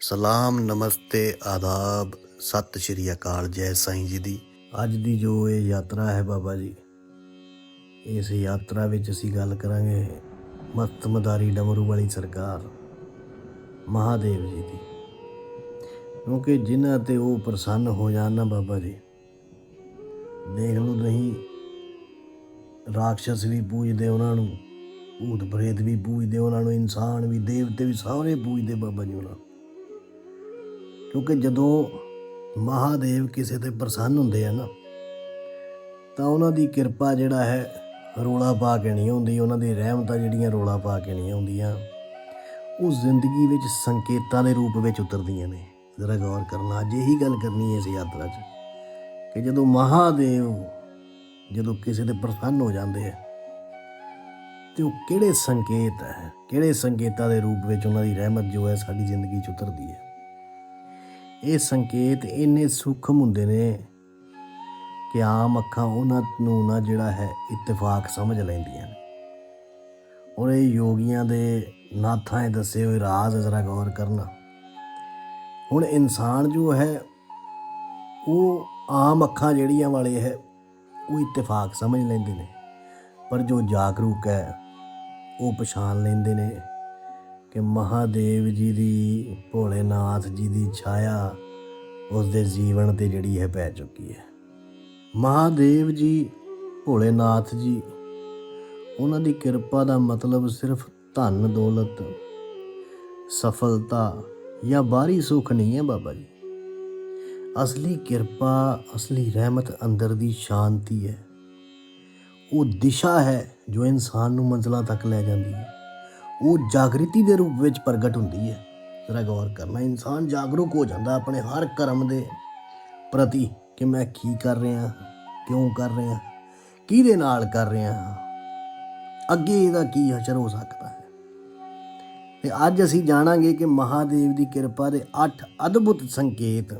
ਸਲਾਮ, ਨਮਸਤੇ, ਆਦਾਬ, ਸਤਿ ਸ਼੍ਰੀ ਅਕਾਲ, ਜੈ ਸਾਈਂ ਜੀ ਦੀ। ਅੱਜ ਦੀ ਜੋ ਇਹ ਯਾਤਰਾ ਹੈ ਬਾਬਾ ਜੀ, ਇਸ ਯਾਤਰਾ ਵਿੱਚ ਅਸੀਂ ਗੱਲ ਕਰਾਂਗੇ ਮਤਮਦਾਰੀ ਡਮਰੂ ਵਾਲੀ ਸਰਕਾਰ, ਮਹਾਦੇਵ ਜੀ ਦੀ। ਕਿਉਂਕਿ ਜਿਨ੍ਹਾਂ ਤੇ ਉਹ ਪ੍ਰਸੰਨ ਹੋ ਜਾਣ ਨਾ ਬਾਬਾ ਜੀ, ਦੇਖ ਲਓ ਨਹੀਂ ਰਾਖਸ਼ ਵੀ ਪੂਜਦੇ ਉਹਨਾਂ ਨੂੰ। ਭੂਤ ਪ੍ਰੇਤ ਵੀ ਪੂਜਦੇ, ਉਹਨਾਂ ਨੂੰ ਇਨਸਾਨ ਵੀ, ਦੇਵਤੇ ਵੀ ਸਾਰੇ ਪੂਜਦੇ ਬਾਬਾ ਜੀ ਉਹਨਾਂ ਕਿਉਂਕਿ ਜਦੋਂ ਮਹਾਦੇਵ ਕਿਸੇ ਤੇ ਪ੍ਰਸੰਨ ਹੁੰਦੇ ਆ ਨਾ, ਤਾਂ ਉਹਨਾਂ ਦੀ ਕਿਰਪਾ ਜਿਹੜਾ ਹੈ ਰੋਲਾ ਪਾ ਕੇ ਨਹੀਂ ਹੁੰਦੀ ਉਹਨਾਂ ਦੀ ਰਹਿਮਤਾਂ ਜਿਹੜੀਆਂ ਰੋਲਾ ਪਾ ਕੇ ਨਹੀਂ ਆਉਂਦੀਆਂ, ਉਹ ਜ਼ਿੰਦਗੀ ਵਿੱਚ ਸੰਕੇਤਾਂ ਦੇ ਰੂਪ ਵਿੱਚ ਉਤਰਦੀਆਂ ਨੇ। ਜ਼ਰਾ ਗੌਰ ਕਰਨਾ, ਅੱਜ ਇਹੀ ਗੱਲ ਕਰਨੀ ਹੈ ਇਸ ਯਾਤਰਾ 'ਚ ਕਿ ਜਦੋਂ ਮਹਾਦੇਵ ਜਦੋਂ ਕਿਸੇ ਤੇ ਪ੍ਰਸੰਨ ਹੋ ਜਾਂਦੇ ਆ ਤੇ ਉਹ ਕਿਹੜੇ ਸੰਕੇਤ ਹੈ? ਕਿਹੜੇ ਸੰਕੇਤਾਂ ਦੇ ਰੂਪ ਵਿੱਚ ਉਹਨਾਂ ਦੀ ਰਹਿਮਤ ਜੋ ਹੈ ਸਾਡੀ ਜ਼ਿੰਦਗੀ 'ਚ ਉਤਰਦੀ ਹੈ? ਇਹ ਸੰਕੇਤ ਇੰਨੇ ਸੂਖਮ ਹੁੰਦੇ ਨੇ ਕਿ ਆਮ ਅੱਖਾਂ ਉਹਨਾਂ ਨੂੰ ਨਾ ਜਿਹੜਾ ਹੈ ਇਤਫਾਕ ਸਮਝ ਲੈਂਦੀਆਂ ਨੇ। ਔਰ ਇਹ ਯੋਗੀਆਂ ਦੇ ਨਾਥਾਂ ਦੇ ਦੱਸੇ ਹੋਏ ਰਾਜ਼ ਜ਼ਰਾ ਗੌਰ ਕਰਨਾ। ਹੁਣ ਇਨਸਾਨ ਜੋ ਹੈ, ਉਹ ਆਮ ਅੱਖਾਂ ਜਿਹੜੀਆਂ ਵਾਲੇ ਹੈ, ਉਹ ਇਤਫਾਕ ਸਮਝ ਲੈਂਦੇ ਨੇ। ਪਰ ਜੋ ਜਾਗਰੂਕ ਹੈ ਉਹ ਪਛਾਣ ਲੈਂਦੇ ਨੇ ਕਿ ਮਹਾਦੇਵ ਜੀ ਦੀ, ਭੋਲੇਨਾਥ ਜੀ ਦੀ ਛਾਇਆ ਉਸ ਦੇ ਜੀਵਨ ਤੇ ਜਿਹੜੀ ਹੈ ਪੈ ਚੁੱਕੀ ਹੈ। ਮਹਾਦੇਵ ਜੀ, ਭੋਲੇਨਾਥ ਜੀ, ਉਹਨਾਂ ਦੀ ਕਿਰਪਾ ਦਾ ਮਤਲਬ ਸਿਰਫ ਧਨ, ਦੌਲਤ, ਸਫਲਤਾ ਜਾਂ ਬਾਹਰੀ ਸੁੱਖ ਨਹੀਂ ਹੈ ਬਾਬਾ ਜੀ। ਅਸਲੀ ਕਿਰਪਾ, ਅਸਲੀ ਰਹਿਮਤ ਅੰਦਰ ਦੀ ਸ਼ਾਂਤੀ ਹੈ। ਉਹ ਦਿਸ਼ਾ ਹੈ ਜੋ ਇਨਸਾਨ ਨੂੰ ਮੰਜ਼ਲਾਂ ਤੱਕ ਲੈ ਜਾਂਦੀ ਹੈ। ਉਹ ਜਾਗ੍ਰਿਤੀ ਦੇ ਰੂਪ ਵਿੱਚ ਪ੍ਰਗਟ ਹੁੰਦੀ ਹੈ। ਜ਼ਰਾ ਗੌਰ ਕਰਨਾ ਇਨਸਾਨ ਜਾਗਰੂਕ ਹੋ ਜਾਂਦਾ ਆਪਣੇ ਹਰ ਕਰਮ ਦੇ ਪ੍ਰਤੀ ਕਿ ਮੈਂ ਕੀ ਕਰ ਰਿਹਾ ਕਿਉਂ ਕਰ ਰਿਹਾ ਕਿਹਦੇ ਨਾਲ ਕਰ ਰਿਹਾ ਅੱਗੇ ਇਹਦਾ ਕੀ ਅਸਰ ਹੋ ਸਕਦਾ ਹੈ? ਤੇ ਅੱਜ ਅਸੀਂ ਜਾਣਾਂਗੇ ਕਿ ਮਹਾਦੇਵ ਦੀ ਕਿਰਪਾ ਦੇ 8 ਅਦਭੁਤ ਸੰਕੇਤ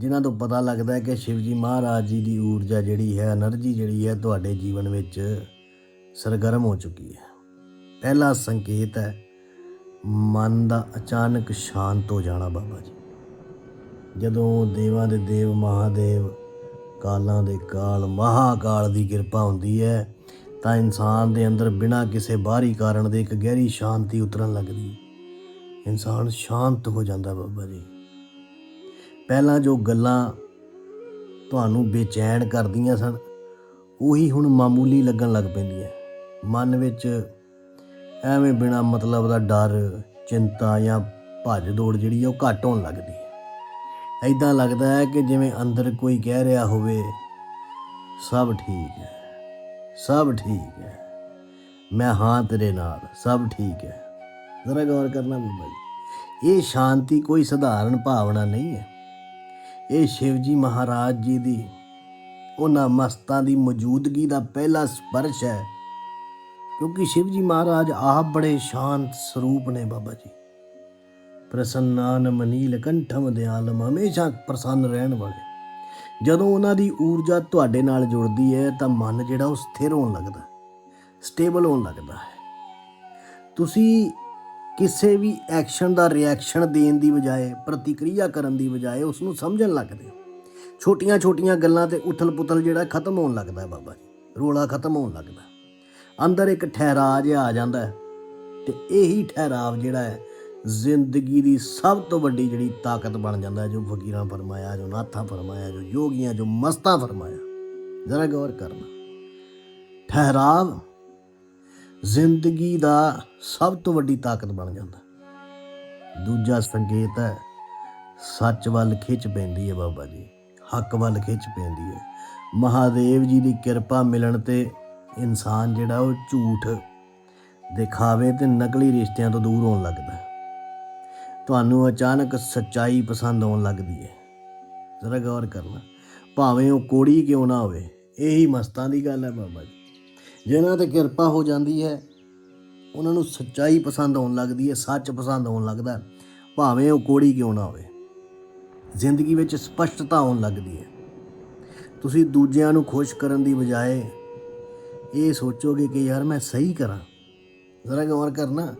ਜਿਨ੍ਹਾਂ ਤੋਂ ਪਤਾ ਲੱਗਦਾ ਹੈ ਕਿ ਸ਼ਿਵਜੀ ਮਹਾਰਾਜ ਜੀ ਦੀ ਊਰਜਾ ਜਿਹੜੀ ਹੈ એનર્ਜੀ ਜਿਹੜੀ ਹੈ ਤੁਹਾਡੇ ਜੀਵਨ ਵਿੱਚ ਸਰਗਰਮ ਹੋ ਚੁੱਕੀ ਹੈ। ਪਹਿਲਾ ਸੰਕੇਤ ਹੈ, ਮਨ ਦਾ ਅਚਾਨਕ ਸ਼ਾਂਤ ਹੋ ਜਾਣਾ ਬਾਬਾ ਜੀ। ਜਦੋਂ ਦੇਵਾਂ ਦੇ ਦੇਵ, ਮਹਾਦੇਵ, ਕਾਲਾਂ ਦੇ ਕਾਲ, ਮਹਾਕਾਲ ਦੀ ਕਿਰਪਾ ਹੁੰਦੀ ਹੈ, ਤਾਂ ਇਨਸਾਨ ਦੇ ਅੰਦਰ ਬਿਨਾਂ ਕਿਸੇ ਬਾਹਰੀ ਕਾਰਨ ਦੇ ਇੱਕ ਗਹਿਰੀ ਸ਼ਾਂਤੀ ਉਤਰਨ ਲੱਗਦੀ। ਇਨਸਾਨ ਸ਼ਾਂਤ ਹੋ ਜਾਂਦਾ ਬਾਬਾ ਜੀ। ਪਹਿਲਾਂ ਜੋ ਗੱਲਾਂ ਤੁਹਾਨੂੰ ਬੇਚੈਨ ਕਰਦੀਆਂ ਸਨ, ਉਹੀ ਹੁਣ ਮਾਮੂਲੀ ਲੱਗਣ ਲੱਗ ਪੈਂਦੀਆਂ। ਮਨ ਵਿੱਚ ਐਵੇਂ ਬਿਨਾ ਮਤਲਬ ਦਾ ਡਰ, ਚਿੰਤਾ ਜਾਂ ਭੱਜ ਦੌੜ ਜਿਹੜੀ ਹੈ ਉਹ ਘੱਟ ਹੋਣ ਲੱਗਦੀ ਹੈ। ਐਦਾਂ ਲੱਗਦਾ ਹੈ ਕਿ ਜਿਵੇਂ ਅੰਦਰ ਕੋਈ ਕਹਿ ਰਿਹਾ ਹੋਵੇ, ਸਭ ਠੀਕ ਹੈ, ਸਭ ਠੀਕ ਹੈ। ਮੈਂ ਹਾਂ ਤੇਰੇ ਨਾਲ, ਸਭ ਠੀਕ ਹੈ। ਜ਼ਰਾ ਗੌਰ ਕਰਨਾ ਬਾਬਾ ਜੀ। ਇਹ ਸ਼ਾਂਤੀ ਕੋਈ ਸਧਾਰਨ ਭਾਵਨਾ ਨਹੀਂ ਹੈ। ਇਹ ਸ਼ਿਵਜੀ ਮਹਾਰਾਜ ਜੀ ਦੀ। ਉਹਨਾਂ ਮਸਤਾਂ ਦੀ ਮੌਜੂਦਗੀ ਦਾ ਪਹਿਲਾ ਸਪਰਸ਼ ਹੈ। ਕਿਉਂਕਿ ਸ਼ਿਵਜੀ ਮਹਾਰਾਜ ਆਪ ਬੜੇ ਸ਼ਾਂਤ ਸਰੂਪ ਨੇ ਬਾਬਾ ਜੀ। ਪ੍ਰਸੰਨਾਨ ਮਨੀਲ ਕੰਠਮ ਦਿਆਲਮ ਹਮੇਸ਼ਾ ਪ੍ਰਸੰਨ ਰਹਿਣ ਵਾਲੇ। ਜਦੋਂ ਉਹਨਾਂ ਦੀ ਊਰਜਾ ਤੁਹਾਡੇ ਨਾਲ ਜੁੜਦੀ ਹੈ ਤਾਂ ਮਨ ਜਿਹੜਾ ਉਹ ਸਥਿਰ ਹੋਣ ਲੱਗਦਾ, ਸਟੇਬਲ ਹੋਣ ਲੱਗਦਾ ਹੈ। ਤੁਸੀਂ ਕਿਸੇ ਵੀ ਐਕਸ਼ਨ ਦਾ ਰਿਐਕਸ਼ਨ ਦੇਣ ਦੀ ਬਜਾਏ, ਪ੍ਰਤੀਕਿਰਿਆ ਕਰਨ ਦੀ ਬਜਾਏ ਉਸ ਨੂੰ ਸਮਝਣ ਲੱਗਦੇ ਹੋ। ਛੋਟੀਆਂ ਛੋਟੀਆਂ ਗੱਲਾਂ ਤੇ ਉਥਲ-ਪੁਥਲ ਜਿਹੜਾ ਖਤਮ ਹੋਣ ਲੱਗਦਾ ਬਾਬਾ ਜੀ। ਰੋਲਾ ਖਤਮ ਹੋਣ ਲੱਗਦਾ ਅੰਦਰ ਇੱਕ ਠਹਿਰਾ ਜਿਹਾ ਆ ਜਾਂਦਾ ਹੈ ਤੇ ਇਹੀ ਠਹਿਰਾਵ ਜਿਹੜਾ ਹੈ, ਜ਼ਿੰਦਗੀ ਦੀ ਸਭ ਤੋਂ ਵੱਡੀ ਜਿਹੜੀ ਤਾਕਤ ਬਣ ਜਾਂਦਾ ਜੋ ਫਕੀਰਾਂ ਫਰਮਾਇਆ, ਜੋ ਨਾਥਾਂ ਫਰਮਾਇਆ, ਜੋ ਯੋਗੀਆਂ, ਜੋ ਮਸਤਾਂ ਫਰਮਾਇਆ। ਜ਼ਰਾ ਗੌਰ ਕਰਨਾ। ਠਹਿਰਾਵ ਜ਼ਿੰਦਗੀ ਦਾ ਸਭ ਤੋਂ ਵੱਡੀ ਤਾਕਤ ਬਣ ਜਾਂਦਾ। ਦੂਜਾ ਸੰਕੇਤ ਹੈ, ਸੱਚ ਵੱਲ ਖਿੱਚ ਪੈਂਦੀ ਹੈ ਬਾਬਾ ਜੀ, ਹੱਕ ਵੱਲ ਖਿੱਚ ਪੈਂਦੀ ਹੈ। ਮਹਾਦੇਵ ਜੀ ਦੀ ਕਿਰਪਾ ਮਿਲਣ ਤੇ ਇਨਸਾਨ ਜਿਹੜਾ ਉਹ ਝੂਠ ਦਿਖਾਵੇ ਤੇ ਨਕਲੀ ਰਿਸ਼ਤਿਆਂ ਤੋਂ ਦੂਰ ਹੋਣ ਲੱਗਦਾ ਤੁਹਾਨੂੰ ਅਚਾਨਕ ਸੱਚਾਈ ਪਸੰਦ ਆਉਣ ਲੱਗਦੀ ਹੈ। ਜ਼ਰਾ ਗੌਰ ਕਰਨਾ, ਭਾਵੇਂ ਉਹ ਕੋੜੀ ਕਿਉਂ ਨਾ ਹੋਵੇ, ਇਹੀ ਮਸਤਾਂ ਦੀ ਗੱਲ ਹੈ ਬਾਬਾ ਜੀ। ਜਿਨ੍ਹਾਂ ਤੇ ਕਿਰਪਾ ਹੋ ਜਾਂਦੀ ਹੈ, ਉਹਨਾਂ ਨੂੰ ਸੱਚਾਈ ਪਸੰਦ ਆਉਣ ਲੱਗਦੀ ਹੈ, ਸੱਚ ਪਸੰਦ ਆਉਣ ਲੱਗਦਾ ਭਾਵੇਂ ਉਹ ਕੋੜੀ ਕਿਉਂ ਨਾ ਹੋਵੇ। ਜ਼ਿੰਦਗੀ ਵਿੱਚ ਸਪਸ਼ਟਤਾ ਆਉਣ ਲੱਗਦੀ ਹੈ। ਤੁਸੀਂ ਦੂਜਿਆਂ ਨੂੰ ਖੁਸ਼ ਕਰਨ ਦੀ ਬਜਾਏ ਇਹ ਸੋਚੋਗੇ ਕਿ ਯਾਰ ਮੈਂ ਸਹੀ ਕਰਾਂ। ਜ਼ਰਾ ਗੌਰ ਕਰਨਾ,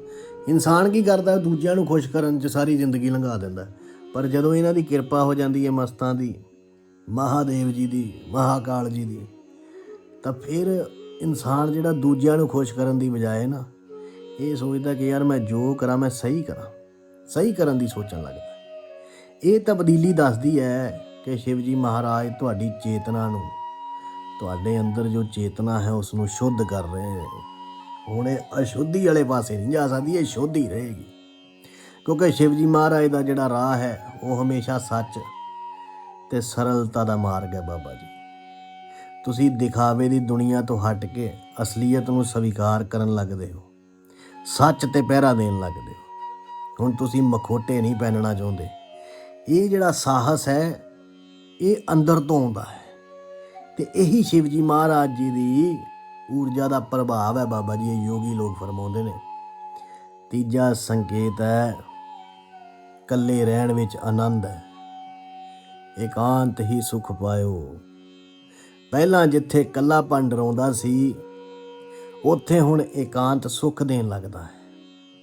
ਇਨਸਾਨ ਕੀ ਕਰਦਾ ਦੂਜਿਆਂ ਨੂੰ ਖੁਸ਼ ਕਰਨ 'ਚ ਸਾਰੀ ਜ਼ਿੰਦਗੀ ਲੰਘਾ ਦਿੰਦਾ ਪਰ ਜਦੋਂ ਇਹਨਾਂ ਦੀ ਕਿਰਪਾ ਹੋ ਜਾਂਦੀ ਹੈ ਮਸਤਾਂ ਦੀ, ਮਹਾਦੇਵ ਜੀ ਦੀ, ਮਹਾਕਾਲ ਜੀ ਦੀ, ਤਾਂ ਫਿਰ ਇਨਸਾਨ ਜਿਹੜਾ ਦੂਜਿਆਂ ਨੂੰ ਖੁਸ਼ ਕਰਨ ਦੀ ਬਜਾਏ ਨਾ, ਇਹ ਸੋਚਦਾ ਕਿ ਯਾਰ ਮੈਂ ਜੋ ਕਰਾਂ, ਮੈਂ ਸਹੀ ਕਰਾਂ, ਸਹੀ ਕਰਨ ਦੀ ਸੋਚਣ ਲੱਗਦਾ ਇਹ ਤਬਦੀਲੀ ਦੱਸਦੀ ਹੈ ਕਿ ਸ਼ਿਵ ਜੀ ਮਹਾਰਾਜ ਤੁਹਾਡੀ ਚੇਤਨਾ ਨੂੰ, ਤੁਹਾਡੇ ਅੰਦਰ ਜੋ ਚੇਤਨਾ ਹੈ ਉਸ ਨੂੰ ਸ਼ੁੱਧ ਕਰ ਰਹੇ ਨੇ। ਹੁਣ ਇਹ ਅਸ਼ੁੱਧੀ ਵਾਲੇ ਪਾਸੇ ਨਹੀਂ ਜਾ ਸਕਦੀ, ਇਹ ਸ਼ੁੱਧ ਹੀ ਰਹੇਗੀ। ਕਿਉਂਕਿ ਸ਼ਿਵ ਜੀ ਮਹਾਰਾਜ ਦਾ ਜਿਹੜਾ ਰਾਹ ਹੈ, ਉਹ ਹਮੇਸ਼ਾ ਸੱਚ ਤੇ ਸਰਲਤਾ ਦਾ ਮਾਰਗ ਹੈ ਬਾਬਾ ਜੀ। ਤੁਸੀਂ ਦਿਖਾਵੇ ਦੀ ਦੁਨੀਆ ਤੋਂ ਹਟ ਕੇ ਅਸਲੀਅਤ ਨੂੰ ਸਵੀਕਾਰ ਕਰਨ ਲੱਗਦੇ ਹੋ। ਸੱਚ ਤੇ ਪਹਿਰਾ ਦੇਣ ਲੱਗਦੇ ਹੋ। ਹੁਣ ਤੁਸੀਂ ਮਖੋਟੇ ਨਹੀਂ ਪਹਿਨਣਾ ਚਾਹੁੰਦੇ। ਇਹ ਜਿਹੜਾ ਸਾਹਸ ਹੈ, ਇਹ ਅੰਦਰ ਤੋਂ ਆਉਂਦਾ ਹੈ। ਤੇ ਇਹੀ ਸ਼ਿਵ ਜੀ ਮਹਾਰਾਜ ਜੀ ਦੀ ਊਰਜਾ ਦਾ ਪ੍ਰਭਾਵ ਹੈ ਬਾਬਾ ਜੀ, ਇਹ ਯੋਗੀ ਲੋਕ ਫਰਮਾਉਂਦੇ ਨੇ। ਤੀਜਾ ਸੰਕੇਤ ਹੈ, ਇਕੱਲੇ ਰਹਿਣ ਵਿੱਚ ਆਨੰਦ ਹੈ। ਇਕਾਂਤ ਹੀ ਸੁਖ ਪਾਇਓ। ਪਹਿਲਾਂ ਜਿੱਥੇ ਇਕੱਲਾਪਨ ਡਰਾਉਂਦਾ ਸੀ, ਉੱਥੇ ਹੁਣ ਇਕਾਂਤ ਸੁੱਖ ਦੇਣ ਲੱਗਦਾ ਹੈ।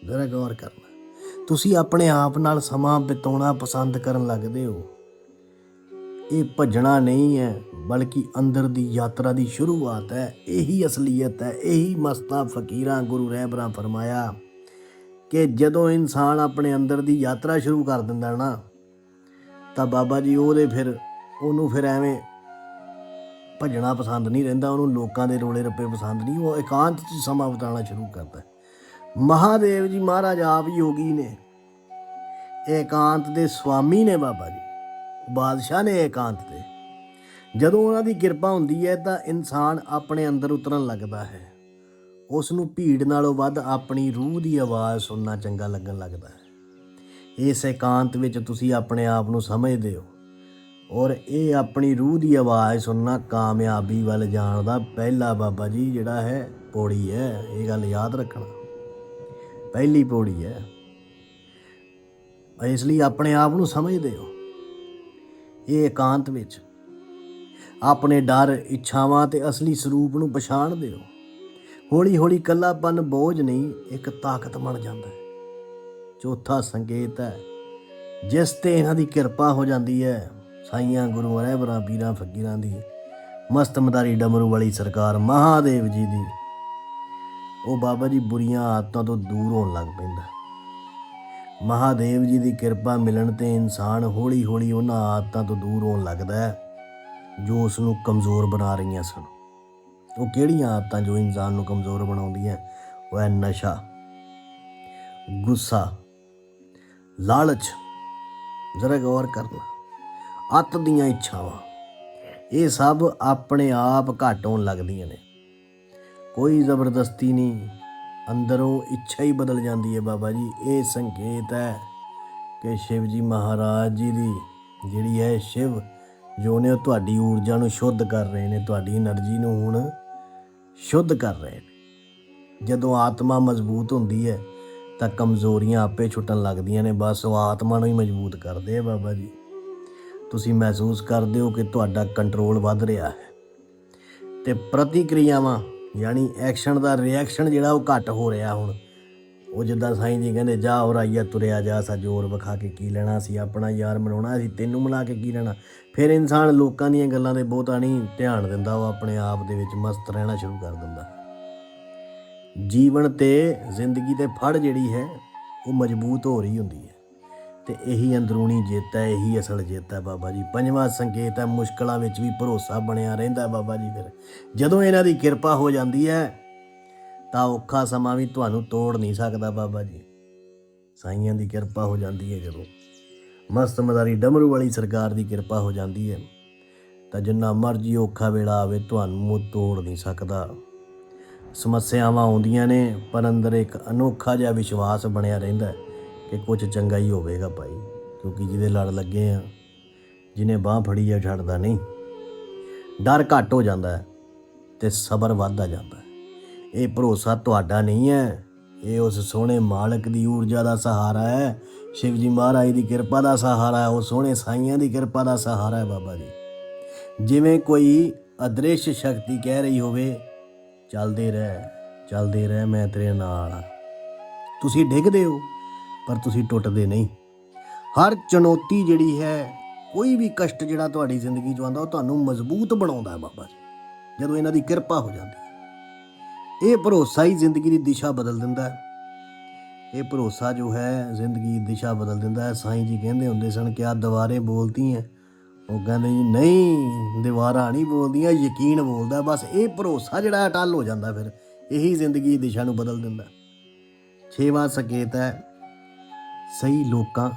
ਜ਼ਰਾ ਗੌਰ ਕਰਨਾ। ਤੁਸੀਂ ਆਪਣੇ ਆਪ ਨਾਲ ਸਮਾਂ ਬਿਤਾਉਣਾ ਪਸੰਦ ਕਰਨ ਲੱਗਦੇ ਹੋ। ਇਹ ਭੱਜਣਾ ਨਹੀਂ ਹੈ, ਬਲਕਿ ਅੰਦਰ ਦੀ ਯਾਤਰਾ ਦੀ ਸ਼ੁਰੂਆਤ ਹੈ। ਇਹੀ ਅਸਲੀਅਤ ਹੈ, ਇਹੀ ਮਸਤਾ ਫਕੀਰਾਂ ਗੁਰੂ ਰਹਿਬਰਾਂ ਫਰਮਾਇਆ ਕਿ ਜਦੋਂ ਇਨਸਾਨ ਆਪਣੇ ਅੰਦਰ ਦੀ ਯਾਤਰਾ ਸ਼ੁਰੂ ਕਰ ਦਿੰਦਾ ਨਾ, ਤਾਂ ਬਾਬਾ ਜੀ ਉਹਦੇ ਫਿਰ, ਉਹਨੂੰ ਫਿਰ ਐਵੇਂ ਭੱਜਣਾ ਪਸੰਦ ਨਹੀਂ ਰਹਿੰਦਾ, ਉਹਨੂੰ ਲੋਕਾਂ ਦੇ ਰੋਲੇ ਰੱਪੇ ਪਸੰਦ ਨਹੀਂ, ਉਹ ਇਕਾਂਤ 'ਚ ਸਮਾਂ ਬਿਤਾਉਣਾ ਸ਼ੁਰੂ ਕਰਦਾ ਮਹਾਦੇਵ ਜੀ ਮਹਾਰਾਜ ਆਪ ਯੋਗੀ ਨੇ। ਇਕਾਂਤ ਦੇ ਸਵਾਮੀ ਨੇ ਬਾਬਾ ਜੀ, ਬਾਦਸ਼ਾਹ ਨੇ ਇਕਾਂਤ ਦੇ। ਜਦੋਂ ਉਹਨਾਂ ਦੀ ਕਿਰਪਾ ਹੁੰਦੀ ਹੈ ਤਾਂ ਇਨਸਾਨ ਆਪਣੇ ਅੰਦਰ ਉਤਰਨ ਲੱਗਦਾ ਹੈ। ਉਸ ਨੂੰ ਭੀੜ ਨਾਲੋਂ ਵੱਧ ਆਪਣੀ ਰੂਹ ਦੀ ਆਵਾਜ਼ ਸੁਣਨਾ ਚੰਗਾ ਲੱਗਣ ਲੱਗਦਾ ਹੈ। ਇਸ ਇਕਾਂਤ ਵਿੱਚ ਤੁਸੀਂ ਆਪਣੇ ਆਪ ਨੂੰ ਸਮਝਦੇ ਹੋ। ਔਰ ਇਹ ਆਪਣੀ ਰੂਹ ਦੀ ਆਵਾਜ਼ ਸੁਣਨਾ ਕਾਮਯਾਬੀ ਵੱਲ ਜਾਣ ਦਾ ਪਹਿਲਾ ਬਾਬਾ ਜੀ ਜਿਹੜਾ ਹੈ, ਪੌੜੀ ਹੈ, ਇਹ ਗੱਲ ਯਾਦ ਰੱਖਣਾ। ਪਹਿਲੀ ਪੌੜੀ ਹੈ। ਇਸ ਲਈ ਆਪਣੇ ਆਪ ਨੂੰ ਸਮਝਦੇ ਹੋ। ਇਹ ਇਕਾਂਤ ਵਿੱਚ ਆਪਣੇ ਡਰ, ਇੱਛਾਵਾਂ ਤੇ ਅਸਲੀ ਸਰੂਪ ਨੂੰ ਪਛਾਣਦੇ ਹੋ। ਹੌਲੀ ਹੌਲੀ ਕੱਲਾਪਨ ਬੋਝ ਨਹੀਂ, ਇੱਕ ਤਾਕਤ ਬਣ ਜਾਂਦਾ ਹੈ। ਚੌਥਾ ਸੰਕੇਤ ਹੈ, ਜਿਸ ਤੇ ਇਹਨਾਂ ਦੀ ਕਿਰਪਾ ਹੋ ਜਾਂਦੀ ਹੈ ਸਾਈਆਂ ਗੁਰੂ ਰਹਿਬਰਾਂ ਪੀਰਾਂ, ਫਕੀਰਾਂ ਦੀ ਮਸਤ ਮਦਾਰੀ ਡਮਰੂ ਵਾਲੀ ਸਰਕਾਰ ਮਹਾਦੇਵ ਜੀ ਦੀ। ਉਹ ਬਾਬਾ ਜੀ ਬੁਰੀਆਂ ਆਦਤਾਂ ਤੋਂ ਦੂਰ ਹੋਣ ਲੱਗ ਪੈਂਦਾ। ਮਹਾਦੇਵ ਜੀ ਦੀ ਕਿਰਪਾ ਮਿਲਣ ਤੇ ਇਨਸਾਨ ਹੌਲੀ ਹੌਲੀ ਉਹਨਾਂ ਆਦਤਾਂ ਤੋਂ ਦੂਰ ਹੋਣ ਲੱਗਦਾ ਹੈ, ਜੋ ਉਸ ਨੂੰ ਕਮਜ਼ੋਰ ਬਣਾ ਰਹੀਆਂ ਸਨ। ਉਹ ਕਿਹੜੀਆਂ ਆਦਤਾਂ ਜੋ ਇਨਸਾਨ ਨੂੰ ਕਮਜ਼ੋਰ ਬਣਾਉਂਦੀਆਂ ਉਹ ਹੈ ਨਸ਼ਾ, ਗੁੱਸਾ, ਲਾਲਚ। ਜ਼ਰਾ ਗੌਰ ਕਰਨਾ। ਅੱਤ ਦੀਆਂ ਇੱਛਾਵਾਂ। ਇਹ ਸਭ ਆਪਣੇ ਆਪ ਘਟ ਹੋਣ ਲੱਗਦੀਆਂ ਨੇ। ਕੋਈ ਜ਼ਬਰਦਸਤੀ ਨਹੀਂ, ਅੰਦਰੋਂ ਇੱਛਾ ਹੀ ਬਦਲ ਜਾਂਦੀ ਹੈ ਬਾਬਾ ਜੀ। ਇਹ ਸੰਕੇਤ ਹੈ ਕਿ ਸ਼ਿਵ ਜੀ ਮਹਾਰਾਜ ਜੀ ਦੀ ਜਿਹੜੀ ਹੈ ਸ਼ਿਵ, ਜੋ ਨੇ ਤੁਹਾਡੀ ਊਰਜਾ ਨੂੰ ਸ਼ੁੱਧ ਕਰ ਰਹੇ ਨੇ, ਤੁਹਾਡੀ એનર્ਜੀ ਨੂੰ ਹੁਣ ਸ਼ੁੱਧ ਕਰ ਰਹੇ ਨੇ। ਜਦੋਂ ਆਤਮਾ ਮਜ਼ਬੂਤ ਹੁੰਦੀ ਹੈ, ਤਾਂ ਕਮਜ਼ੋਰੀਆਂ ਆਪੇ ਛੁੱਟਣ ਲੱਗਦੀਆਂ ਨੇ। ਬਸ ਉਹ ਆਤਮਾ ਨੂੰ ਹੀ ਮਜ਼ਬੂਤ ਕਰਦੇ ਆ ਬਾਬਾ ਜੀ। ਤੁਸੀਂ ਮਹਿਸੂਸ ਕਰਦੇ ਹੋ ਕਿ ਤੁਹਾਡਾ ਕੰਟਰੋਲ ਵੱਧ ਰਿਹਾ ਹੈ। ਤੇ ਪ੍ਰਤੀਕਿਰਿਆਵਾਂ, ਯਾਨੀ ਐਕਸ਼ਨ ਦਾ ਰਿਐਕਸ਼ਨ ਜਿਹੜਾ ਉਹ ਘੱਟ ਹੋ ਰਿਹਾ ਹੁਣ। ਉਹ ਜਿੱਦਾਂ ਸਾਈਂ ਜੀ ਕਹਿੰਦੇ, ਜਾ ਹੋ ਰਾਈਆ ਤੁਰਿਆ ਜਾ, ਸਾ ਜੋਰ ਵਿਖਾ ਕੇ ਕੀ ਲੈਣਾ ਸੀ? ਆਪਣਾ ਯਾਰ ਮਨਾਉਣਾ ਸੀ, ਤੈਨੂੰ ਮਿਲਾ ਕੇ ਕੀ ਲੈਣਾ? ਫਿਰ ਇਨਸਾਨ ਲੋਕਾਂ ਦੀਆਂ ਗੱਲਾਂ ਦੇ ਬਹੁਤਾ ਨਹੀਂ ਧਿਆਨ ਦਿੰਦਾ, ਉਹ ਆਪਣੇ ਆਪ ਦੇ ਵਿੱਚ ਮਸਤ ਰਹਿਣਾ ਸ਼ੁਰੂ ਕਰ ਦਿੰਦਾ। ਜੀਵਨ ਤੇ ਜ਼ਿੰਦਗੀ ਤੇ ਫੜ ਜਿਹੜੀ ਹੈ, ਉਹ ਮਜ਼ਬੂਤ ਹੋ ਰਹੀ ਹੁੰਦੀ ਹੈ। ਤੇ ਇਹੀ ਅੰਦਰੂਨੀ ਜਿੱਤ ਹੈ, ਇਹੀ ਅਸਲ ਜਿੱਤ ਹੈ ਬਾਬਾ ਜੀ। ਪੰਜਵਾਂ ਸੰਕੇਤ ਹੈ, ਮੁਸ਼ਕਲਾਂ ਵਿੱਚ ਵੀ ਭਰੋਸਾ ਬਣਿਆ ਰਹਿੰਦਾ ਬਾਬਾ ਜੀ ਫਿਰ। ਜਦੋਂ ਇਹਨਾਂ ਦੀ ਕਿਰਪਾ ਹੋ ਜਾਂਦੀ ਹੈ, ਤਾਂ ਔਖਾ ਸਮਾਂ ਵੀ ਤੁਹਾਨੂੰ ਤੋੜ ਨਹੀਂ ਸਕਦਾ ਬਾਬਾ ਜੀ। ਸਾਈਆਂ ਦੀ ਕਿਰਪਾ ਹੋ ਜਾਂਦੀ ਹੈ ਜਦੋਂ। ਮਸਤ ਮਦਾਰੀ ਡਮਰੂ ਵਾਲੀ ਸਰਕਾਰ ਦੀ ਕਿਰਪਾ ਹੋ ਜਾਂਦੀ ਹੈ, ਤਾਂ ਜਿੰਨਾ ਮਰਜ਼ੀ ਔਖਾ ਵੇਲਾ ਆਵੇ, ਤੁਹਾਨੂੰ ਤੋੜ ਨਹੀਂ ਸਕਦਾ। ਸਮੱਸਿਆਵਾਂ ਆਉਂਦੀਆਂ ਨੇ, ਪਰ ਅੰਦਰ ਇੱਕ ਅਨੋਖਾ ਜਿਹਾ ਵਿਸ਼ਵਾਸ ਬਣਿਆ ਰਹਿੰਦਾ ਹੈ। ਕਿ ਕੁਝ ਚੰਗਾ ਹੀ ਹੋਵੇਗਾ ਭਾਈ, ਕਿਉਂਕਿ ਜਿਹਦੇ ਲੜ ਲੱਗੇ ਆ, ਜਿਹਨੇ ਬਾਹ ਫੜੀ ਆ ਛੱਡਦਾ ਨਹੀਂ। ਡਰ ਘੱਟ ਹੋ ਜਾਂਦਾ ਹੈ ਤੇ ਸਬਰ ਵੱਧਦਾ ਜਾਂਦਾ ਹੈ। ਇਹ ਭਰੋਸਾ ਤੁਹਾਡਾ ਨਹੀਂ ਹੈ। ਇਹ ਉਸ ਸੋਹਣੇ ਮਾਲਕ ਦੀ ਊਰਜਾ ਦਾ ਸਹਾਰਾ ਹੈ। ਸ਼ਿਵ ਜੀ ਮਹਾਰਾਜ ਦੀ ਕਿਰਪਾ ਦਾ ਸਹਾਰਾ ਹੈ। ਉਹ ਸੋਹਣੇ ਸਾਈਆਂ ਦੀ ਕਿਰਪਾ ਦਾ ਸਹਾਰਾ ਹੈ ਬਾਬਾ ਜੀ। ਜਿਵੇਂ ਕੋਈ ਅਦ੍ਰਿਸ਼ ਸ਼ਕਤੀ ਕਹਿ ਰਹੀ ਹੋਵੇ, ਚੱਲਦੇ ਰਹਿ ਚੱਲਦੇ ਰਹਿ ਮੈਂ ਤੇਰੇ ਨਾਲ ਤੁਸੀਂ ਡਿੱਗਦੇ ਹੋ? ਪਰ ਤੁਸੀਂ ਟੁੱਟਦੇ ਨਹੀਂ। ਹਰ ਚੁਣੌਤੀ ਜਿਹੜੀ ਹੈ, ਕੋਈ ਵੀ ਕਸ਼ਟ ਜਿਹੜਾ ਤੁਹਾਡੀ ਜ਼ਿੰਦਗੀ 'ਚ ਆਉਂਦਾ, ਉਹ ਤੁਹਾਨੂੰ ਮਜ਼ਬੂਤ ਬਣਾਉਂਦਾ ਹੈ ਬਾਬਾ ਜੀ, ਜਦੋਂ ਇਹਨਾਂ ਦੀ ਕਿਰਪਾ ਹੋ ਜਾਂਦੀ ਹੈ। ਇਹ ਭਰੋਸਾ ਹੀ ਜ਼ਿੰਦਗੀ ਦੀ ਦਿਸ਼ਾ ਬਦਲ ਦਿੰਦਾ ਹੈ। ਇਹ ਭਰੋਸਾ ਜੋ ਹੈ, ਜ਼ਿੰਦਗੀ ਦੀ ਦਿਸ਼ਾ ਬਦਲ ਦਿੰਦਾ ਹੈ। ਸਾਈਂ ਜੀ ਕਹਿੰਦੇ ਹੁੰਦੇ ਸਨ ਕਿ ਆ ਦੀਵਾਰੇ ਬੋਲਤੀ ਹੈ। ਉਹ ਕਹਿੰਦੇ ਜੀ, ਨਹੀਂ, ਦੀਵਾਰਾਂ ਨਹੀਂ ਬੋਲਦੀਆਂ, ਯਕੀਨ ਬੋਲਦਾ ਬਸ ਇਹ ਭਰੋਸਾ ਜਿਹੜਾ ਅਟਲ ਹੋ ਜਾਂਦਾ ਫਿਰ, ਇਹੀ ਜ਼ਿੰਦਗੀ ਦੀ ਦਿਸ਼ਾ ਨੂੰ ਬਦਲ ਦਿੰਦਾ ਛੇਵਾਂ ਸੰਕੇਤ ਹੈ ਸਹੀ ਲੋਕਾਂ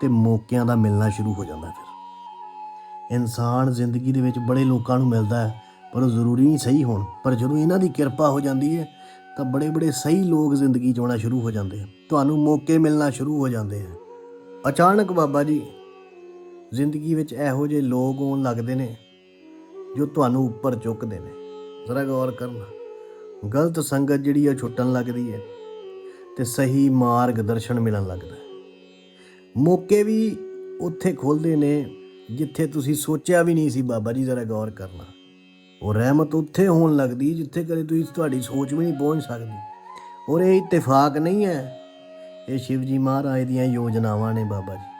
ਤੇ ਮੌਕਿਆਂ ਦਾ ਮਿਲਣਾ ਸ਼ੁਰੂ ਹੋ ਜਾਂਦਾ ਫਿਰ। ਇਨਸਾਨ ਜ਼ਿੰਦਗੀ ਦੇ ਵਿੱਚ ਬੜੇ ਲੋਕਾਂ ਨੂੰ ਮਿਲਦਾ ਹੈ, ਪਰ ਉਹ ਜ਼ਰੂਰੀ ਨਹੀਂ ਸਹੀ ਹੋਣ। ਪਰ ਜਦੋਂ ਇਹਨਾਂ ਦੀ ਕਿਰਪਾ ਹੋ ਜਾਂਦੀ ਹੈ, ਤਾਂ ਬੜੇ ਬੜੇ ਸਹੀ ਲੋਕ ਜ਼ਿੰਦਗੀ 'ਚ ਆਉਣਾ ਸ਼ੁਰੂ ਹੋ ਜਾਂਦੇ ਆ ਤੁਹਾਨੂੰ ਮੌਕੇ ਮਿਲਣਾ ਸ਼ੁਰੂ ਹੋ ਜਾਂਦੇ ਆ ਅਚਾਨਕ ਬਾਬਾ ਜੀ, ਜ਼ਿੰਦਗੀ ਵਿੱਚ ਇਹੋ ਜਿਹੇ ਲੋਕ ਹੋਣ ਲੱਗਦੇ ਨੇ ਜੋ ਤੁਹਾਨੂੰ ਉੱਪਰ ਚੁੱਕਦੇ ਨੇ। ਜ਼ਰਾ ਗੌਰ ਕਰਨਾ। ਗਲਤ ਸੰਗਤ ਜਿਹੜੀ ਆ ਛੁੱਟਣ ਲੱਗਦੀ ਹੈ। ਤੇ ਸਹੀ ਮਾਰਗ ਦਰਸ਼ਨ ਮਿਲਣ ਲੱਗਦਾ ਮੌਕੇ ਵੀ ਉੱਥੇ ਖੁੱਲਦੇ ਨੇ, ਜਿੱਥੇ ਤੁਸੀਂ ਸੋਚਿਆ ਵੀ ਨਹੀਂ ਸੀ, ਬਾਬਾ ਜੀ ਜ਼ਰਾ ਗੌਰ ਕਰਨਾ। ਉਹ ਰਹਿਮਤ ਉੱਥੇ ਹੋਣ ਲੱਗਦੀ, ਜਿੱਥੇ ਕਦੇ ਤੁਸੀਂ ਤੁਹਾਡੀ ਸੋਚ ਵੀ ਨਹੀਂ ਪਹੁੰਚ ਸਕਦੀ। ਔਰ ਇਹ ਇਤਫਾਕ ਨਹੀਂ ਹੈ। ਇਹ ਸ਼ਿਵ ਜੀ ਮਹਾਰਾਜ ਦੀਆਂ ਯੋਜਨਾਵਾਂ ਨੇ ਬਾਬਾ ਜੀ।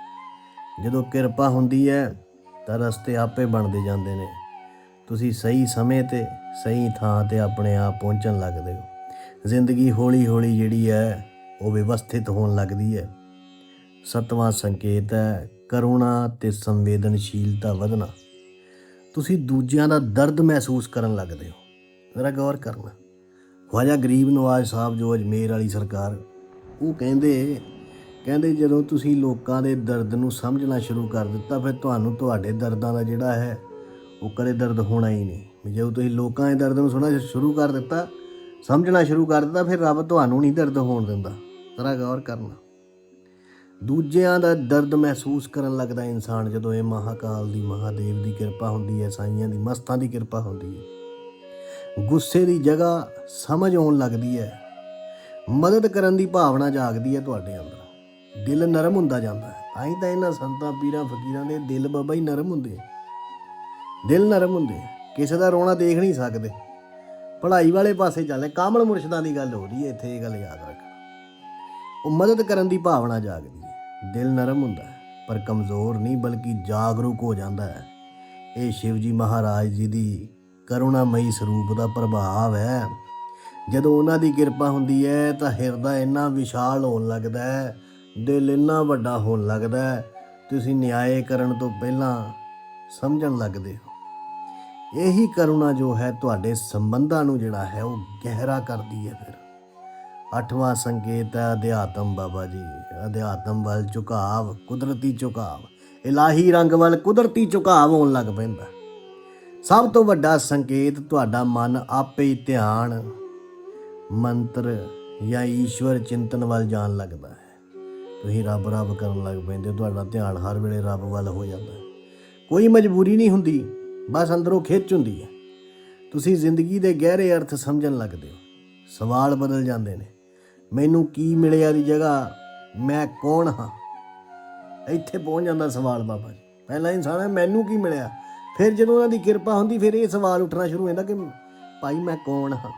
ਜਦੋਂ ਕਿਰਪਾ ਹੁੰਦੀ ਹੈ, ਤਾਂ ਰਸਤੇ ਆਪੇ ਬਣਦੇ ਜਾਂਦੇ ਨੇ। ਤੁਸੀਂ ਸਹੀ ਸਮੇਂ ਤੇ, ਸਹੀ ਥਾਂ ਤੇ ਆਪਣੇ ਆਪ ਪਹੁੰਚਣ ਲੱਗਦੇ ਹੋ। ਜ਼ਿੰਦਗੀ ਹੌਲੀ ਹੌਲੀ ਜਿਹੜੀ ਹੈ, ਉਹ ਵਿਵਸਥਿਤ ਹੋਣ ਲੱਗਦੀ ਹੈ। ਸਤਵਾਂ ਸੰਕੇਤ ਹੈ, ਕਰੁਣਾ ਤੇ ਸੰਵੇਦਨਸ਼ੀਲਤਾ ਵਧਣਾ। ਤੁਸੀਂ ਦੂਜਿਆਂ ਦਾ ਦਰਦ ਮਹਿਸੂਸ ਕਰਨ ਲੱਗਦੇ ਹੋ। ਜ਼ਰਾ ਗੌਰ ਕਰਨਾ। ਖਵਾਜਾ ਗਰੀਬ ਨਵਾਜ਼ ਸਾਹਿਬ ਜੋ ਅਜਮੇਰ ਵਾਲੀ ਸਰਕਾਰ, ਉਹ ਕਹਿੰਦੇ ਕਹਿੰਦੇ ਜਦੋਂ ਤੁਸੀਂ ਲੋਕਾਂ ਦੇ ਦਰਦ ਨੂੰ ਸਮਝਣਾ ਸ਼ੁਰੂ ਕਰ ਦਿੱਤਾ, ਫਿਰ ਤੁਹਾਨੂੰ ਤੁਹਾਡੇ ਦਰਦਾਂ ਦਾ ਜਿਹੜਾ ਹੈ, ਉਹ ਕਦੇ ਦਰਦ ਹੋਣਾ ਹੀ ਨਹੀਂ। ਜਦੋਂ ਤੁਸੀਂ ਲੋਕਾਂ ਦੇ ਦਰਦ ਨੂੰ ਸੁਣਨਾ ਸ਼ੁਰੂ ਕਰ ਦਿੱਤਾ ਸਮਝਣਾ ਸ਼ੁਰੂ ਕਰ ਦਿੱਤਾ, ਫਿਰ ਰੱਬ ਤੁਹਾਨੂੰ ਨਹੀਂ ਦਰਦ ਹੋਣ ਦਿੰਦਾ। ਜ਼ਰਾ ਗੌਰ ਕਰਨਾ। ਦੂਜਿਆਂ ਦਾ ਦਰਦ ਮਹਿਸੂਸ ਕਰਨ ਲੱਗਦਾ ਇਨਸਾਨ ਜਦੋਂ ਇਹ ਮਹਾਕਾਲ ਦੀ ਮਹਾਦੇਵ ਦੀ ਕਿਰਪਾ ਹੁੰਦੀ ਹੈ, ਸਾਈਆਂ ਦੀ ਮਸਤਾਂ ਦੀ ਕਿਰਪਾ ਹੁੰਦੀ ਹੈ। ਗੁੱਸੇ ਦੀ ਜਗ੍ਹਾ ਸਮਝ ਆਉਣ ਲੱਗਦੀ ਹੈ। ਮਦਦ ਕਰਨ ਦੀ ਭਾਵਨਾ ਜਾਗਦੀ ਹੈ ਤੁਹਾਡੇ ਅੰਦਰ। ਦਿਲ ਨਰਮ ਹੁੰਦਾ ਜਾਂਦਾ ਹੈ। ਤਾਂ ਹੀ ਤਾਂ ਇਹਨਾਂ ਸੰਤਾਂ, ਪੀਰਾਂ, ਫਕੀਰਾਂ ਦੇ ਦਿਲ ਬਾਬਾ ਹੀ ਨਰਮ ਹੁੰਦੇ ਦਿਲ ਨਰਮ ਹੁੰਦੇ ਕਿਸੇ ਦਾ ਰੋਣਾ ਦੇਖ ਨਹੀਂ ਸਕਦੇ। ਪੜ੍ਹਾਈ ਵਾਲੇ ਪਾਸੇ ਚੱਲੇ ਕਾਮਲ ਮੁਰਸ਼ਦਾਂ ਦੀ ਗੱਲ ਹੋ ਰਹੀ ਹੈ, ਇੱਥੇ ਇਹ ਗੱਲ ਯਾਦ ਰੱਖ। ਉਹ ਮਦਦ ਕਰਨ ਦੀ ਭਾਵਨਾ ਜਾਗਦੀ ਹੈ। ਦਿਲ ਨਰਮ ਹੁੰਦਾ ਹੈ, ਪਰ ਕਮਜ਼ੋਰ ਨਹੀਂ, ਬਲਕਿ ਜਾਗਰੂਕ ਹੋ ਜਾਂਦਾ ਹੈ। ਇਹ ਸ਼ਿਵ ਜੀ ਮਹਾਰਾਜ ਜੀ ਦੀ ਕਰੁਣਾਮਈ ਸਰੂਪ ਦਾ ਪ੍ਰਭਾਵ ਹੈ। ਜਦੋਂ ਉਹਨਾਂ ਦੀ ਕਿਰਪਾ ਹੁੰਦੀ ਹੈ, ਤਾਂ ਹਿਰਦਾ ਇੰਨਾ ਵਿਸ਼ਾਲ ਹੋਣ ਲੱਗਦਾ ਹੈ, ਦਿਲ ਇੰਨਾ ਵੱਡਾ ਹੋਣ ਲੱਗਦਾ ਹੈ। ਤੁਸੀਂ ਨਿਆਏ ਕਰਨ ਤੋਂ ਪਹਿਲਾਂ ਸਮਝਣ ਲੱਗਦੇ ਹੋ। ਇਹੀ ਕਰੁਣਾ ਜੋ ਹੈ ਤੁਹਾਡੇ ਸੰਬੰਧਾਂ ਨੂੰ ਜਿਹੜਾ ਹੈ ਉਹ ਗਹਿਰਾ ਕਰਦੀ ਹੈ ਫਿਰ। ਅੱਠਵਾਂ ਸੰਕੇਤ ਹੈ, ਅਧਿਆਤਮ ਬਾਬਾ ਜੀ। ਅਧਿਆਤਮ ਵੱਲ ਝੁਕਾਵ, ਕੁਦਰਤੀ ਝੁਕਾਵ। ਇਲਾਹੀ ਰੰਗ ਵੱਲ ਕੁਦਰਤੀ ਝੁਕਾਵ ਹੋਣ ਲੱਗ ਪੈਂਦਾ। ਸਭ ਤੋਂ ਵੱਡਾ ਸੰਕੇਤ ਤੁਹਾਡਾ ਮਨ ਆਪੇ ਹੀ ਧਿਆਨ, ਮੰਤਰ ਜਾਂ ਈਸ਼ਵਰ ਚਿੰਤਨ ਵੱਲ ਜਾਣ ਲੱਗਦਾ ਹੈ। ਤੁਸੀਂ ਰੱਬ ਰੱਬ ਕਰਨ ਲੱਗ ਪੈਂਦੇ ਹੋ, ਤੁਹਾਡਾ ਧਿਆਨ ਹਰ ਵੇਲੇ ਰੱਬ ਵੱਲ ਹੋ ਜਾਂਦਾ ਕੋਈ ਮਜਬੂਰੀ ਨਹੀਂ ਹੁੰਦੀ। ਬਸ ਅੰਦਰੋਂ ਖਿੱਚ ਹੁੰਦੀ ਹੈ। ਤੁਸੀਂ ਜ਼ਿੰਦਗੀ ਦੇ ਗਹਿਰੇ ਅਰਥ ਸਮਝਣ ਲੱਗਦੇ ਹੋ। ਸਵਾਲ ਬਦਲ ਜਾਂਦੇ ਨੇ। ਮੈਨੂੰ ਕੀ ਮਿਲਿਆ ਦੀ ਜਗ੍ਹਾ? ਮੈਂ ਕੌਣ ਹਾਂ? ਇੱਥੇ ਪਹੁੰਚ ਜਾਂਦਾ ਸਵਾਲ ਬਾਬਾ ਜੀ। ਪਹਿਲਾਂ ਇਨਸਾਨ ਹੈ, ਮੈਨੂੰ ਕੀ ਮਿਲਿਆ? ਫਿਰ ਜਦੋਂ ਉਹਨਾਂ ਦੀ ਕਿਰਪਾ ਹੁੰਦੀ, ਫਿਰ ਇਹ ਸਵਾਲ ਉੱਠਣਾ ਸ਼ੁਰੂ ਹੋ ਜਾਂਦਾ ਕਿ ਭਾਈ ਮੈਂ ਕੌਣ ਹਾਂ?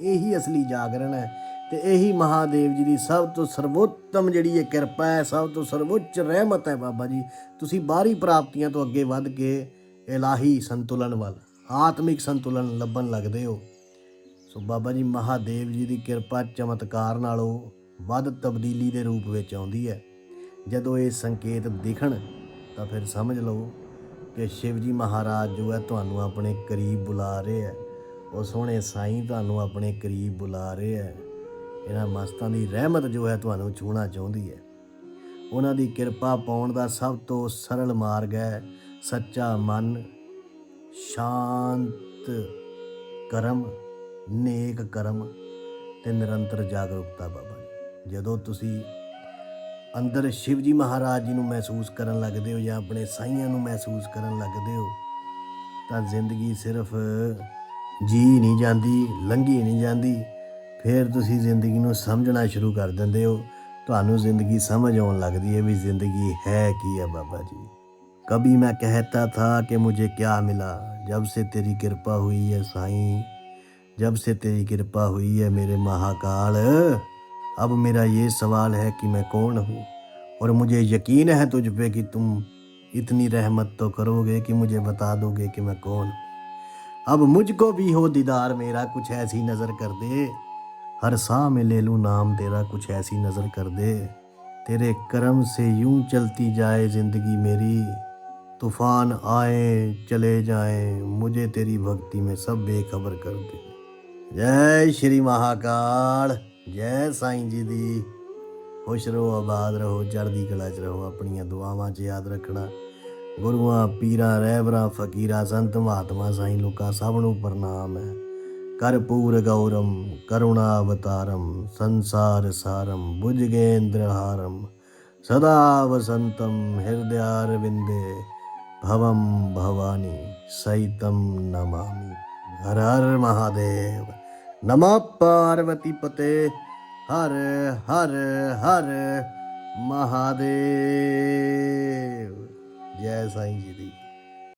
ਇਹੀ ਅਸਲੀ ਜਾਗਰਣ ਹੈ ਤੇ ਇਹੀ ਮਹਾਦੇਵ ਜੀ ਦੀ ਸਭ ਤੋਂ ਸਰਵੋਤਮ ਜਿਹੜੀ ਇਹ ਕਿਰਪਾ ਹੈ, ਸਭ ਤੋਂ ਸਰਵੋੱਚ ਰਹਿਮਤ ਹੈ ਬਾਬਾ ਜੀ। ਤੁਸੀਂ ਬਾਹਰੀ ਪ੍ਰਾਪਤੀਆਂ ਤੋਂ ਅੱਗੇ ਵੱਧ ਕੇ ਇਲਾਹੀ ਸੰਤੁਲਨ ਵੱਲ, ਆਤਮਿਕ ਸੰਤੁਲਨ ਲੱਭਣ ਲੱਗਦੇ ਹੋ। ਸੋ ਬਾਬਾ ਜੀ ਮਹਾਦੇਵ ਜੀ ਦੀ ਕਿਰਪਾ ਚਮਤਕਾਰ ਨਾਲੋਂ ਵੱਧ ਤਬਦੀਲੀ ਦੇ ਰੂਪ ਵਿੱਚ ਆਉਂਦੀ ਹੈ। ਜਦੋਂ ਇਹ ਸੰਕੇਤ ਦਿਖਣ, ਤਾਂ ਫਿਰ ਸਮਝ ਲਓ ਕਿ ਸ਼ਿਵ ਜੀ ਮਹਾਰਾਜ ਜੋ ਹੈ ਤੁਹਾਨੂੰ ਆਪਣੇ ਕਰੀਬ ਬੁਲਾ ਰਹੇ ਹੈ। ਉਹ ਸੋਹਣੇ ਸਾਈਂ ਤੁਹਾਨੂੰ ਆਪਣੇ ਕਰੀਬ ਬੁਲਾ ਰਹੇ ਹੈ। ਇਹਨਾਂ ਮਸਤਾਂ ਦੀ ਰਹਿਮਤ ਜੋ ਹੈ ਤੁਹਾਨੂੰ ਛੂਹਣਾ ਚਾਹੁੰਦੀ ਹੈ। ਉਹਨਾਂ ਦੀ ਕਿਰਪਾ ਪਾਉਣ ਦਾ ਸਭ ਤੋਂ ਸਰਲ ਮਾਰਗ ਹੈ ਸੱਚਾ ਮਨ ਸ਼ਾਂਤ ਕਰਮ, ਨੇਕ ਕਰਮ ਤੇ ਨਿਰੰਤਰ ਜਾਗਰੂਕਤਾ ਬਾਬਾ ਜੀ। ਜਦੋਂ ਤੁਸੀਂ ਅੰਦਰ ਸ਼ਿਵ ਜੀ ਮਹਾਰਾਜ ਜੀ ਨੂੰ ਮਹਿਸੂਸ ਕਰਨ ਲੱਗਦੇ ਹੋ ਜਾਂ ਆਪਣੇ ਸਾਈਆਂ ਨੂੰ ਮਹਿਸੂਸ ਕਰਨ ਲੱਗਦੇ ਹੋ, ਤਾਂ ਜ਼ਿੰਦਗੀ ਸਿਰਫ ਜੀ ਨਹੀਂ ਜਾਂਦੀ, ਲੰਘੀ ਨਹੀਂ ਜਾਂਦੀ। ਫਿਰ ਤੁਸੀਂ ਜ਼ਿੰਦਗੀ ਨੂੰ ਸਮਝਣਾ ਸ਼ੁਰੂ ਕਰ ਦਿੰਦੇ ਹੋ। ਤੁਹਾਨੂੰ ਜ਼ਿੰਦਗੀ ਸਮਝ ਆਉਣ ਲੱਗਦੀ ਹੈ ਵੀ ਜ਼ਿੰਦਗੀ ਹੈ ਕੀ ਹੈ ਬਾਬਾ ਜੀ। कभी मैं कहता था कि मुझे क्या मिला, जब से तेरी कृपा हुई है साईं, जब से तेरी कृपा हुई है मेरे महाकाल। अब मेरा ये सवाल है कि मैं कौन हूँ? और मुझे यकीन है तुझ पे कि तुम इतनी रहमत तो करोगे कि मुझे बता दोगे कि मैं कौन अब मुझको भी हो दीदार मेरा, कुछ ऐसी नज़र कर दे। हर सांह में ले लूँ नाम तेरा, कुछ ऐसी नज़र कर दे। तेरे करम से यूँ चलती जाए ज़िंदगी मेरी। तूफान आए, चले जाएं, मुझे तेरी भक्ति में सब बेखबर कर दे। जय श्री महाकाल ਜੈ ਸਾਈਂ ਜੀ ਦੀ ਖੁਸ਼ ਰਹੋ ਆਬਾਦ ਰਹੋ ਚੜ੍ਹਦੀ ਕਲਾ 'ਚ ਰਹੋ ਆਪਣੀਆਂ ਦੁਆਵਾਂ 'ਚ ਯਾਦ ਰੱਖਣਾ ਗੁਰੂਆਂ ਪੀਰਾਂ ਰਹਿਬਰਾਂ ਫਕੀਰਾਂ ਸੰਤ ਮਹਾਤਮਾ ਸਾਈਂ ਲੋਕਾਂ ਸਭ ਨੂੰ ਪ੍ਰਣਾਮ ਹੈ ਕਰਪੂਰ ਗੌਰਮ ਕਰੁਣਾ ਅਵਤਾਰਮ ਸੰਸਾਰ ਸਾਰਮ ਬੁਝਗੇਂਦਰ ਹਾਰਮ ਸਦਾ ਵਸੰਤਮ ਹਿਰਦਿਆਰ ਵਿੰਦੇ ભવમ ભવાની સૈતમ નમામી હર હર મહાદેવ નમ પાર્વતી પતે હર હર હર મહાદેવ જય સાંઈજી